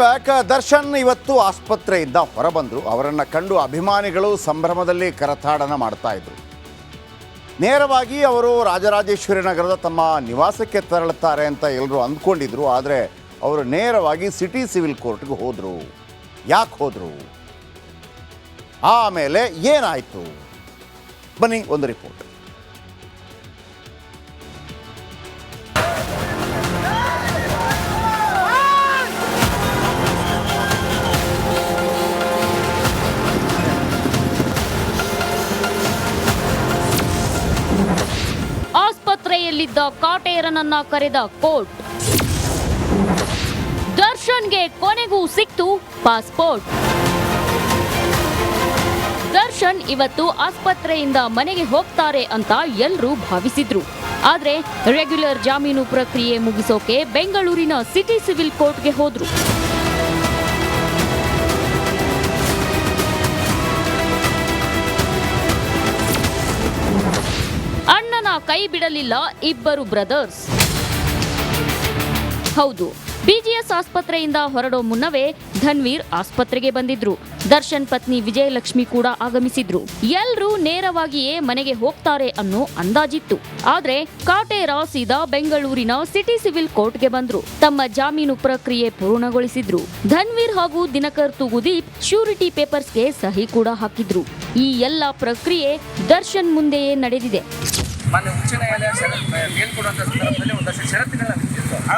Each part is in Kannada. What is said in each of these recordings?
ಬ್ಯಾಕ್ ದರ್ಶನ್ ಇವತ್ತು ಆಸ್ಪತ್ರೆಯಿಂದ ಹೊರಬಂದರು. ಅವರನ್ನು ಕಂಡು ಅಭಿಮಾನಿಗಳು ಸಂಭ್ರಮದಲ್ಲಿ ಕರತಾಡನ ಮಾಡ್ತಾ ಇದ್ರು. ನೇರವಾಗಿ ಅವರು ರಾಜರಾಜೇಶ್ವರಿ ನಗರದ ತಮ್ಮ ನಿವಾಸಕ್ಕೆ ತೆರಳುತ್ತಾರೆ ಅಂತ ಎಲ್ಲರೂ ಅಂದ್ಕೊಂಡಿದ್ರು. ಆದರೆ ಅವರು ನೇರವಾಗಿ ಸಿಟಿ ಸಿವಿಲ್ ಕೋರ್ಟ್ಗೆ ಹೋದರು. ಯಾಕೆ ಹೋದರು? ಆಮೇಲೆ ಏನಾಯಿತು? ಬನ್ನಿ ಒಂದು ರಿಪೋರ್ಟ್. ಆಸ್ಪತ್ರೆಯಲ್ಲಿದ್ದ ಕಾಟೇರನನ್ನ ಕರೆದ ಕೋರ್ಟ್. ದರ್ಶನ್ಗೆ ಕೊನೆಗೂ ಸಿಕ್ತು ಪಾಸ್ಪೋರ್ಟ್. ದರ್ಶನ್ ಇವತ್ತು ಆಸ್ಪತ್ರೆಯಿಂದ ಮನೆಗೆ ಹೋಗ್ತಾರೆ ಅಂತ ಎಲ್ಲರೂ ಭಾವಿಸಿದ್ರು. ಆದ್ರೆ ರೆಗ್ಯುಲರ್ ಜಾಮೀನು ಪ್ರಕ್ರಿಯೆ ಮುಗಿಸೋಕೆ ಬೆಂಗಳೂರಿನ ಸಿಟಿ ಸಿವಿಲ್ ಕೋರ್ಟ್ಗೆ ಹೋದ್ರು. ಕೈ ಬಿಡಲಿಲ್ಲ ಇಬ್ಬರು ಬ್ರದರ್ಸ್. ಹೌದು ಬಿಜಿಎಸ್ ಆಸ್ಪತ್ರೆಯಿಂದ ಹೊರಡೋ ಮುನ್ನವೇ ಧನ್ವೀರ್ ಆಸ್ಪತ್ರೆಗೆ ಬಂದಿದ್ರು. ದರ್ಶನ್ ಪತ್ನಿ ವಿಜಯಲಕ್ಷ್ಮಿ ಕೂಡ ಆಗಮಿಸಿದ್ರು. ಎಲ್ರೂ ನೇರವಾಗಿಯೇ ಮನೆಗೆ ಹೋಗ್ತಾರೆ ಅನ್ನೋ ಅಂದಾಜಿತ್ತು. ಆದ್ರೆ ಕಾಟೆ ಸೀದಾ ಬೆಂಗಳೂರಿನ ಸಿಟಿ ಸಿವಿಲ್ ಕೋರ್ಟ್ಗೆ ಬಂದ್ರು. ತಮ್ಮ ಜಾಮೀನು ಪ್ರಕ್ರಿಯೆ ಪೂರ್ಣಗೊಳಿಸಿದ್ರು. ಧನ್ವೀರ್ ಹಾಗೂ ದಿನಕರ್ ತುಗುದೀಪ್ ಶ್ಯೂರಿಟಿ ಪೇಪರ್ಸ್ಗೆ ಸಹಿ ಕೂಡ ಹಾಕಿದ್ರು. ಈ ಎಲ್ಲ ಪ್ರಕ್ರಿಯೆ ದರ್ಶನ್ ಮುಂದೆಯೇ ನಡೆದಿದೆ. ಮೊನ್ನೆ ಉಚ್ಚ ನ್ಯಾಯಾಲಯ ಮೇಲ್ಕೊಡುವಂತ ಸಂದರ್ಭದಲ್ಲಿ ಒಂದಷ್ಟು ಷರತ್ತುಗಳನ್ನ ವಿಧಿಸಿತ್ತು ಆ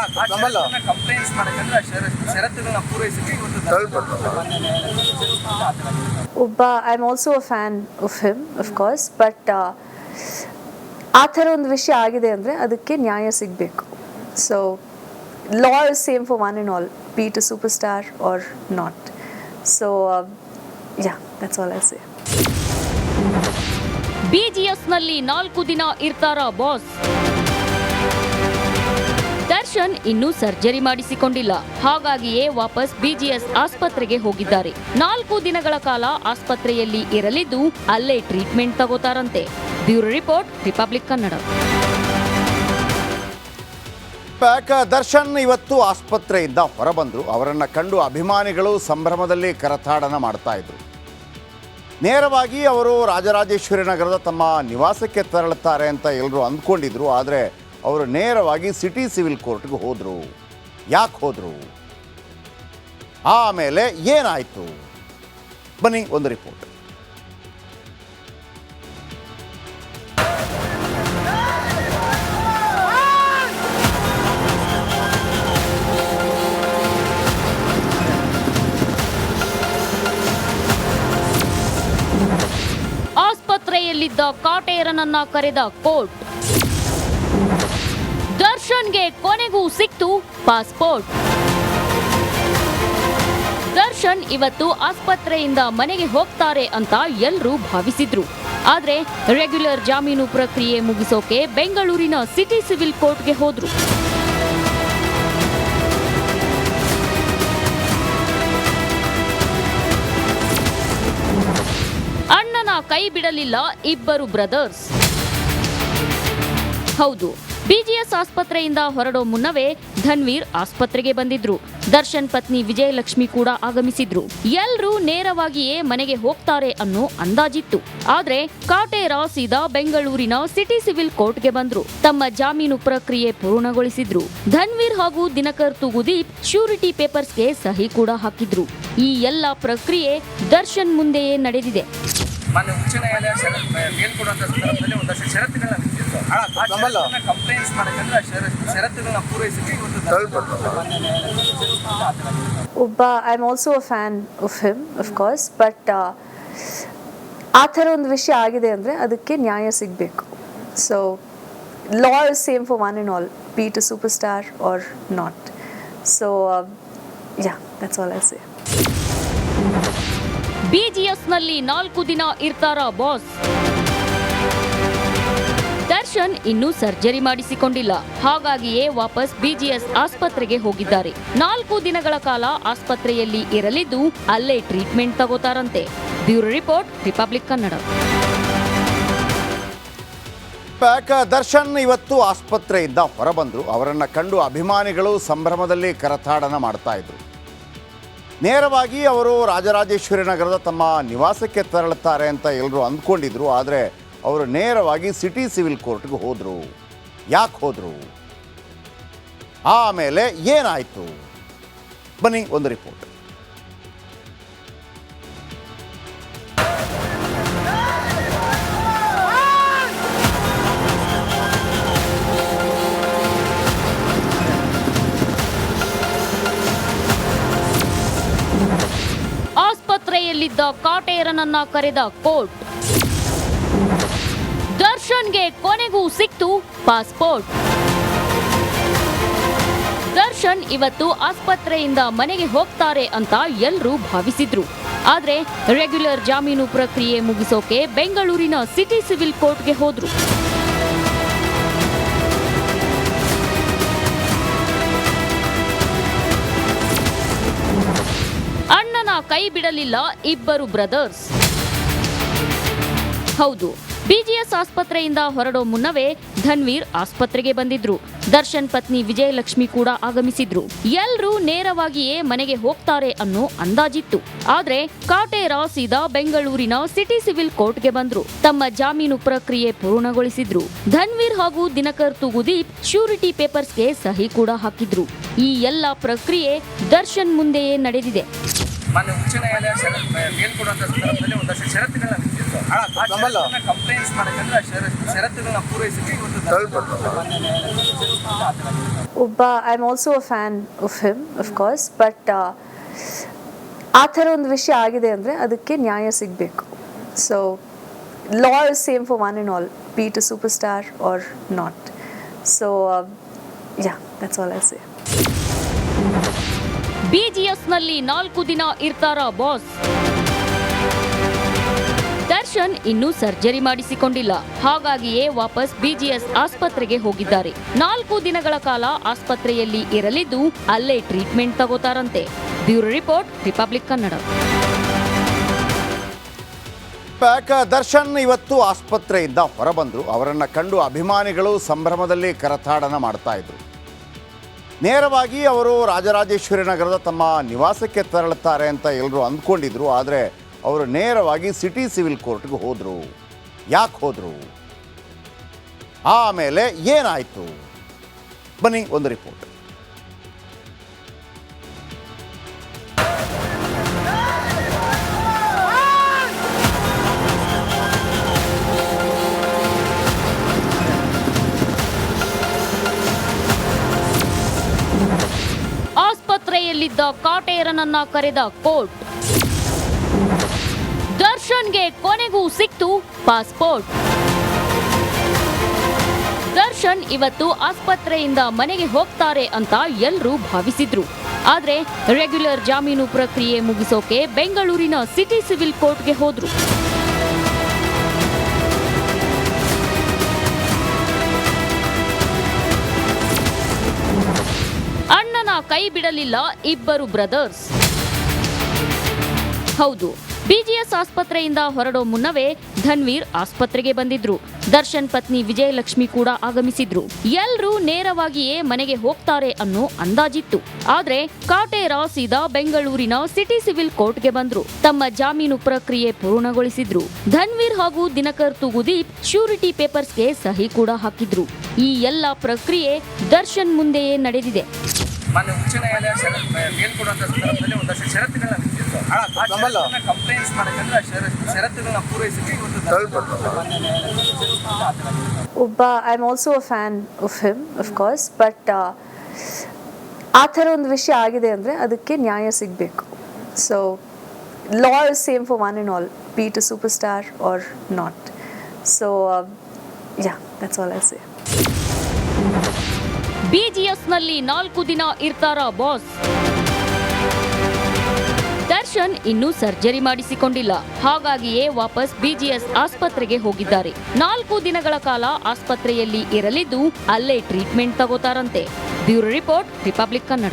ಕಂಪ್ಲೇಂಟ್ಸ್ ಮಾಡಬೇಕಂದ್ರೆ ಷರ- ಷರತ್ತುಗಳನ್ನ ಪೂರೈಸಿದ್ರೆ ಇವತ್ತು ಮಾನ್ಯ ನ್ಯಾಯಾಲಯದಲ್ಲಿ ಒಬ್ಬ I am also a fan of him of course but ಆ ಥರ ಒಂದು ವಿಷಯ ಆಗಿದೆ ಅಂದರೆ ಅದಕ್ಕೆ ನ್ಯಾಯ ಸಿಗಬೇಕು. So law is same for one and all be it super star or not so ya that's all I say ಬಿಜಿಎಸ್ನಲ್ಲಿ ನಾಲ್ಕು ದಿನ ಇರ್ತಾರ ಬಾಸ್. ದರ್ಶನ್ ಇನ್ನೂ ಸರ್ಜರಿ ಮಾಡಿಸಿಕೊಂಡಿಲ್ಲ. ಹಾಗಾಗಿಯೇ ವಾಪಸ್ ಬಿಜಿಎಸ್ ಆಸ್ಪತ್ರೆಗೆ ಹೋಗಿದ್ದಾರೆ. ನಾಲ್ಕು ದಿನಗಳ ಕಾಲ ಆಸ್ಪತ್ರೆಯಲ್ಲಿ ಇರಲಿದ್ದು ಅಲ್ಲೇ treatment ತಗೋತಾರಂತೆ. Bureau report, Republic Kannada. ಪ್ಯಾಕ Darshan ಇವತ್ತು ಆಸ್ಪತ್ರೆಯಿಂದ ಹೊರಬಂದರು. ಅವರನ್ನು ಕಂಡು ಅಭಿಮಾನಿಗಳು ಸಂಭ್ರಮದಲ್ಲಿ ಕರತಾಡನ ಮಾಡ್ತಾ ಇದ್ರು. ನೇರವಾಗಿ ಅವರು ರಾಜರಾಜೇಶ್ವರಿ ನಗರದ ತಮ್ಮ ನಿವಾಸಕ್ಕೆ ತೆರಳುತ್ತಾರೆ ಅಂತ ಎಲ್ಲರೂ ಅಂದ್ಕೊಂಡಿದ್ರು, ಆದರೆ ಅವರು ನೇರವಾಗಿ ಸಿಟಿ ಸಿವಿಲ್ ಕೋರ್ಟ್ಗೆ ಹೋದರು. ಯಾಕೆ ಹೋದರು? ಆಮೇಲೆ ಏನಾಯಿತು? ಬನ್ನಿ ಒಂದು ರಿಪೋರ್ಟ್. ಆಸ್ಪತ್ರೆಯಲ್ಲಿದ್ದ ಕಾಟೇರನನ್ನ ಕರೆದ ಕೋರ್ಟ್. ದರ್ಶನ್ಗೆ ಕೊನೆಗೂ ಸಿಕ್ತು ಪಾಸ್ಪೋರ್ಟ್. ದರ್ಶನ್ ಇವತ್ತು ಆಸ್ಪತ್ರೆಯಿಂದ ಮನೆಗೆ ಹೋಗ್ತಾರೆ ಅಂತ ಎಲ್ಲರೂ ಭಾವಿಸಿದ್ರು. ಆದ್ರೆ ರೆಗ್ಯುಲರ್ ಜಾಮೀನು ಪ್ರಕ್ರಿಯೆ ಮುಗಿಸೋಕೆ ಬೆಂಗಳೂರಿನ ಸಿಟಿ ಸಿವಿಲ್ ಕೋರ್ಟ್ಗೆ ಹೋದ್ರು. ಕೈ ಬಿಡಲಿಲ್ಲ ಇಬ್ಬರು ಬ್ರದರ್ಸ್. ಹೌದು ಬಿಜಿಎಸ್ ಆಸ್ಪತ್ರೆಯಿಂದ ಹೊರಡೋ ಮುನ್ನವೇ ಧನ್ವೀರ್ ಆಸ್ಪತ್ರೆಗೆ ಬಂದಿದ್ರು. ದರ್ಶನ್ ಪತ್ನಿ ವಿಜಯಲಕ್ಷ್ಮಿ ಕೂಡ ಆಗಮಿಸಿದ್ರು. ಎಲ್ರೂ ನೇರವಾಗಿಯೇ ಮನೆಗೆ ಹೋಗ್ತಾರೆ ಅನ್ನೋ ಅಂದಾಜಿತ್ತು. ಆದ್ರೆ ಕಾಟೆ ಸೀದಾ ಬೆಂಗಳೂರಿನ ಸಿಟಿ ಸಿವಿಲ್ ಕೋರ್ಟ್ಗೆ ಬಂದ್ರು. ತಮ್ಮ ಜಾಮೀನು ಪ್ರಕ್ರಿಯೆ ಪೂರ್ಣಗೊಳಿಸಿದ್ರು. ಧನ್ವೀರ್ ಹಾಗೂ ದಿನಕರ್ ತುಗುದೀಪ್ ಶ್ಯೂರಿಟಿ ಪೇಪರ್ಸ್ಗೆ ಸಹಿ ಕೂಡ ಹಾಕಿದ್ರು. ಈ ಎಲ್ಲ ಪ್ರಕ್ರಿಯೆ ದರ್ಶನ್ ಮುಂದೆಯೇ ನಡೆದಿದೆ. ಮೊನ್ನೆ ಉಚ್ಚ ನ್ಯಾಯಾಲಯ ಮೇಲ್ಕೊಡುವಂತ ಸಂದರ್ಭದಲ್ಲಿ ಒಂದಷ್ಟು ಷರತ್ತುಗಳನ್ನ ವಿಧಿಸಿತ್ತು ಆ ಕಂಪ್ಲೇಂಟ್ಸ್ ಮಾಡಬೇಕಂದ್ರೆ ಆ ಷರತ್ತುಗಳನ್ನ ಪೂರೈಸಿದ್ರೆ ಇವತ್ತು ಮಾನ್ಯ ಒಬ್ಬ I am also a fan of him of course but ಆ ಥರ ಒಂದು ವಿಷಯ ಆಗಿದೆ ಅಂದರೆ ಅದಕ್ಕೆ ನ್ಯಾಯ ಸಿಗಬೇಕು. So law is same for one and all be to super star are not so yeah that's all I say ಬಿಜಿಎಸ್ನಲ್ಲಿ ನಾಲ್ಕು ದಿನ ಇರ್ತಾರ ಬಾಸ್. ದರ್ಶನ್ ಇನ್ನೂ ಸರ್ಜರಿ ಮಾಡಿಸಿಕೊಂಡಿಲ್ಲ. ಹಾಗಾಗಿಯೇ ವಾಪಸ್ ಬಿಜಿಎಸ್ ಆಸ್ಪತ್ರೆಗೆ ಹೋಗಿದ್ದಾರೆ. ನಾಲ್ಕು ದಿನಗಳ ಕಾಲ ಆಸ್ಪತ್ರೆಯಲ್ಲಿ ಇರಲಿದ್ದು ಅಲ್ಲೇ treatment ತಗೋತಾರಂತೆ. Bureau report, Republic Kannada. ಪ್ಯಾಕ Darshan ಇವತ್ತು ಆಸ್ಪತ್ರೆಯಿಂದ ಹೊರಬಂದರು. ಅವರನ್ನು ಕಂಡು ಅಭಿಮಾನಿಗಳು ಸಂಭ್ರಮದಲ್ಲಿ ಕರತಾಡನ ಮಾಡ್ತಾ ಇದ್ರು. ನೇರವಾಗಿ ಅವರು ರಾಜರಾಜೇಶ್ವರಿ ನಗರದ ತಮ್ಮ ನಿವಾಸಕ್ಕೆ ತೆರಳುತ್ತಾರೆ ಅಂತ ಎಲ್ಲರೂ ಅಂದ್ಕೊಂಡಿದ್ರು, ಆದರೆ ಅವರು ನೇರವಾಗಿ ಸಿಟಿ ಸಿವಿಲ್ ಕೋರ್ಟ್ಗೆ ಹೋದರು. ಯಾಕೆ ಹೋದರು? ಆಮೇಲೆ ಏನಾಯಿತು? ಬನ್ನಿ ಒಂದು ರಿಪೋರ್ಟ್. ಆಸ್ಪತ್ರೆಯಲ್ಲಿದ್ದ ಕಾಟೇರನನ್ನ ಕರೆದ ಕೋರ್ಟ್. ದರ್ಶನ್ಗೆ ಕೊನೆಗೂ ಸಿಕ್ತು ಪಾಸ್ಪೋರ್ಟ್. ದರ್ಶನ್ ಇವತ್ತು ಆಸ್ಪತ್ರೆಯಿಂದ ಮನೆಗೆ ಹೋಗ್ತಾರೆ ಅಂತ ಎಲ್ಲರೂ ಭಾವಿಸಿದ್ರು. ಆದ್ರೆ ರೆಗ್ಯುಲರ್ ಜಾಮೀನು ಪ್ರಕ್ರಿಯೆ ಮುಗಿಸೋಕೆ ಬೆಂಗಳೂರಿನ ಸಿಟಿ ಸಿವಿಲ್ ಕೋರ್ಟ್ಗೆ ಹೋದ್ರು. ಕೈ ಬಿಡಲಿಲ್ಲ ಇಬ್ಬರು ಬ್ರದರ್ಸ್. ಹೌದು ಬಿಜಿಎಸ್ ಆಸ್ಪತ್ರೆಯಿಂದ ಹೊರಡೋ ಮುನ್ನವೇ ಧನ್ವೀರ್ ಆಸ್ಪತ್ರೆಗೆ ಬಂದಿದ್ರು. ದರ್ಶನ್ ಪತ್ನಿ ವಿಜಯಲಕ್ಷ್ಮಿ ಕೂಡ ಆಗಮಿಸಿದ್ರು. ಎಲ್ರೂ ನೇರವಾಗಿಯೇ ಮನೆಗೆ ಹೋಗ್ತಾರೆ ಅನ್ನೋ ಅಂದಾಜಿತ್ತು. ಆದ್ರೆ ಕಾಟೆ ಸೀದಾ ಬೆಂಗಳೂರಿನ ಸಿಟಿ ಸಿವಿಲ್ ಕೋರ್ಟ್ಗೆ ಬಂದ್ರು. ತಮ್ಮ ಜಾಮೀನು ಪ್ರಕ್ರಿಯೆ ಪೂರ್ಣಗೊಳಿಸಿದ್ರು. ಧನ್ವೀರ್ ಹಾಗೂ ದಿನಕರ್ ತುಗುದೀಪ್ ಶ್ಯೂರಿಟಿ ಪೇಪರ್ಸ್ಗೆ ಸಹಿ ಕೂಡ ಹಾಕಿದ್ರು. ಈ ಎಲ್ಲ ಪ್ರಕ್ರಿಯೆ ದರ್ಶನ್ ಮುಂದೆಯೇ ನಡೆದಿದೆ. ಮೊನ್ನೆ ಉಚ್ಚ ನ್ಯಾಯಾಲಯ ಮೇಲ್ಕೊಡುವಂತ ಮೇಲ್ ಕೊಡುವಂತ ಸಂದರ್ಭದಲ್ಲಿ ಒಂದಷ್ಟು ಷರತ್ತುಗಳನ್ನ ವಿಧಿಸಿತ್ತು ಆ ಕಂಪ್ಲೇಂಟ್ಸ್ ಮಾಡಿದ್ರೆ ಷರತ್ತುಗಳನ್ನ ಪೂರೈಸಿದ್ರೆ ಇವತ್ತು ಮಾನ್ಯ ನ್ಯಾಯಾಲಯದಲ್ಲಿ ಒಬ್ಬ I am also a fan of him of course but ಆ ಥರ ಒಂದು ವಿಷಯ ಆಗಿದೆ ಅಂದರೆ ಅದಕ್ಕೆ ನ್ಯಾಯ ಸಿಗಬೇಕು. So law is same for one and all be to super star are not so yeah that's all I say ಬಿಜಿಎಸ್ನಲ್ಲಿ ನಾಲ್ಕು ದಿನ ಇರ್ತಾರ ಬಾಸ್. ದರ್ಶನ್ ಇನ್ನೂ ಸರ್ಜರಿ ಮಾಡಿಸಿಕೊಂಡಿಲ್ಲ. ಹಾಗಾಗಿಯೇ ವಾಪಸ್ ಬಿಜಿಎಸ್ ಆಸ್ಪತ್ರೆಗೆ ಹೋಗಿದ್ದಾರೆ. ನಾಲ್ಕು ದಿನಗಳ ಕಾಲ ಆಸ್ಪತ್ರೆಯಲ್ಲಿ ಇರಲಿದ್ದು ಅಲ್ಲೇ treatment ತಗೋತಾರಂತೆ. Bureau report, Republic Kannada. ಪ್ಯಾಕ Darshan ಇವತ್ತು ಆಸ್ಪತ್ರೆಯಿಂದ ಹೊರಬಂದರು. ಅವರನ್ನು ಕಂಡು ಅಭಿಮಾನಿಗಳು ಸಂಭ್ರಮದಲ್ಲಿ ಕರತಾಡನ ಮಾಡ್ತಾ ಇದ್ರು. ನೇರವಾಗಿ ಅವರು ರಾಜರಾಜೇಶ್ವರಿ ನಗರದ ತಮ್ಮ ನಿವಾಸಕ್ಕೆ ತೆರಳುತ್ತಾರೆ ಅಂತ ಎಲ್ಲರೂ ಅಂದ್ಕೊಂಡಿದ್ರು, ಆದರೆ ಅವರು ನೇರವಾಗಿ ಸಿಟಿ ಸಿವಿಲ್ ಕೋರ್ಟ್ಗೆ ಹೋದರು. ಯಾಕೆ ಹೋದರು? ಆಮೇಲೆ ಏನಾಯಿತು? ಬನ್ನಿ ಒಂದು ರಿಪೋರ್ಟ್. ಆಸ್ಪತ್ರೆಯಲ್ಲಿದ್ದ ಕಾಟೇರನನ್ನ ಕರೆದ ಕೋರ್ಟ್. ದರ್ಶನ್ಗೆ ಕೊನೆಗೂ ಸಿಕ್ತು ಪಾಸ್ಪೋರ್ಟ್. ದರ್ಶನ್ ಇವತ್ತು ಆಸ್ಪತ್ರೆಯಿಂದ ಮನೆಗೆ ಹೋಗ್ತಾರೆ ಅಂತ ಎಲ್ಲರೂ ಭಾವಿಸಿದ್ರು. ಆದ್ರೆ ರೆಗ್ಯುಲರ್ ಜಾಮೀನು ಪ್ರಕ್ರಿಯೆ ಮುಗಿಸೋಕೆ ಬೆಂಗಳೂರಿನ ಸಿಟಿ ಸಿವಿಲ್ ಕೋರ್ಟ್ಗೆ ಹೋದ್ರು. ಕೈ ಬಿಡಲಿಲ್ಲ ಇಬ್ಬರು ಬ್ರದರ್ಸ್. ಹೌದು ಬಿಜಿಎಸ್ ಆಸ್ಪತ್ರೆಯಿಂದ ಹೊರಡೋ ಮುನ್ನವೇ ಧನ್ವೀರ್ ಆಸ್ಪತ್ರೆಗೆ ಬಂದಿದ್ರು. ದರ್ಶನ್ ಪತ್ನಿ ವಿಜಯಲಕ್ಷ್ಮಿ ಕೂಡ ಆಗಮಿಸಿದ್ರು. ಎಲ್ರೂ ನೇರವಾಗಿಯೇ ಮನೆಗೆ ಹೋಗ್ತಾರೆ ಅನ್ನೋ ಅಂದಾಜಿತ್ತು. ಆದ್ರೆ ಕಾಟೆ ರಾಸಿದ ಬೆಂಗಳೂರಿನ ಸಿಟಿ ಸಿವಿಲ್ ಕೋರ್ಟ್ಗೆ ಬಂದ್ರು. ತಮ್ಮ ಜಾಮೀನು ಪ್ರಕ್ರಿಯೆ ಪೂರ್ಣಗೊಳಿಸಿದ್ರು. ಧನ್ವೀರ್ ಹಾಗೂ ದಿನಕರ್ ತುಗುದೀಪ್ ಶ್ಯೂರಿಟಿ ಪೇಪರ್ಸ್ಗೆ ಸಹಿ ಕೂಡ ಹಾಕಿದ್ರು. ಈ ಎಲ್ಲ ಪ್ರಕ್ರಿಯೆ ದರ್ಶನ್ ಮುಂದೆಯೇ ನಡೆದಿದೆ. ಮೊನ್ನೆ ಉಚ್ಚ ನ್ಯಾಯಾಲಯ ಮೇಲ್ಕೊಡುವಂತ ಮೇಲ್ ಕೊಡುವಂತ ಸಂದರ್ಭದಲ್ಲಿ ಒಂದಷ್ಟು ಷರತ್ತುಗಳನ್ನ ವಿಧಿಸಿತ್ತು ಆ ಕಂಪ್ಲೇಂಟ್ಸ್ ಆ ಷರ- ಷರತ್ತುಗಳನ್ನ ಪೂರೈಸಿಕ್ಕೆ ಇವತ್ತು ಮಾನ್ಯ ಒಬ್ಬ I am also a fan of him of course but ಆ ಥರ ಒಂದು ವಿಷಯ ಆಗಿದೆ ಅಂದರೆ ಅದಕ್ಕೆ ನ್ಯಾಯ ಸಿಗಬೇಕು. So law is same for one and all be to super star are not so yeah that's all I say ಬಿಜಿಎಸ್ನಲ್ಲಿ ನಾಲ್ಕು ದಿನ ಇರ್ತಾರ ಬಾಸ್. ದರ್ಶನ್ ಇನ್ನೂ ಸರ್ಜರಿ ಮಾಡಿಸಿಕೊಂಡಿಲ್ಲ. ಹಾಗಾಗಿಯೇ ವಾಪಸ್ ಬಿಜಿಎಸ್ ಆಸ್ಪತ್ರೆಗೆ ಹೋಗಿದ್ದಾರೆ. ನಾಲ್ಕು ದಿನಗಳ ಕಾಲ ಆಸ್ಪತ್ರೆಯಲ್ಲಿ ಇರಲಿದ್ದು ಅಲ್ಲೇ treatment ತಗೋತಾರಂತೆ. Bureau report, Republic Kannada.